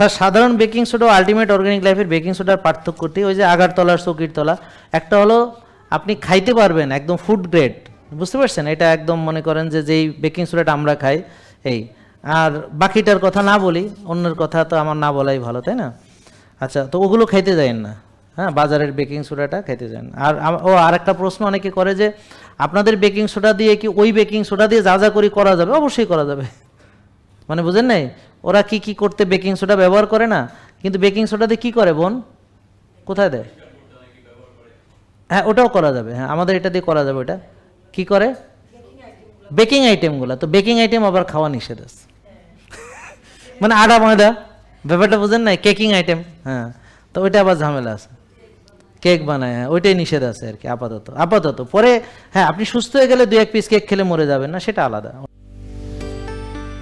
Sir, সাধারণ baking soda ও ultimate organic লাইফের বেকিং সোডার পার্থক্যটি ওই যে আগারতলার তলা। একটা হলো, আপনি খাইতে পারবেন, একদম ফুড গ্রেড বুঝতে পারছেন? এটা একদম মনে করেন যে যেই বেকিং সোডাটা আমরা খাই, এই। আর বাকিটার কথা না বলি, অন্যের কথা তো আমার না বলাই ভালো, তাই না? আচ্ছা তো ওগুলো খাইতে যায়েন না। হ্যাঁ বাজারের বেকিং সোডাটা খাইতে যান। আর ও আর একটা প্রশ্ন অনেকে করে যে, আপনাদের বেকিং সোডা দিয়ে কি ওই বেকিং সোডা দিয়ে যা যা করি করা যাবে? অবশ্যই করা যাবে। মানে বুঝেন নাই? ওরা কি কি করতে বেকিং সোডা ব্যবহার করে না? কিন্তু বেকিং সোডা দিয়ে কি করে বোন? কোথায় দেয়? হ্যাঁ ওটাও করা যাবে। হ্যাঁ আমাদের এটা দিয়ে করা যাবে ওটা। কি করে? বেকিং আইটেমগুলো তো বেকিং আইটেম আবার খাওয়া নিষেধ আছে। মানে আটা ময়দা, ব্যাপারটা বুঝেন নাই? কেকিং আইটেম হ্যাঁ তো ওইটা আবার ঝামেলা আছে। কেক বানায় হ্যাঁ ওইটাই নিষেধ আছে আর কি, আপাতত। আপাতত, পরে হ্যাঁ আপনি সুস্থ হয়ে গেলে দু এক পিস কেক খেলে মরে যাবেন না, সেটা আলাদা।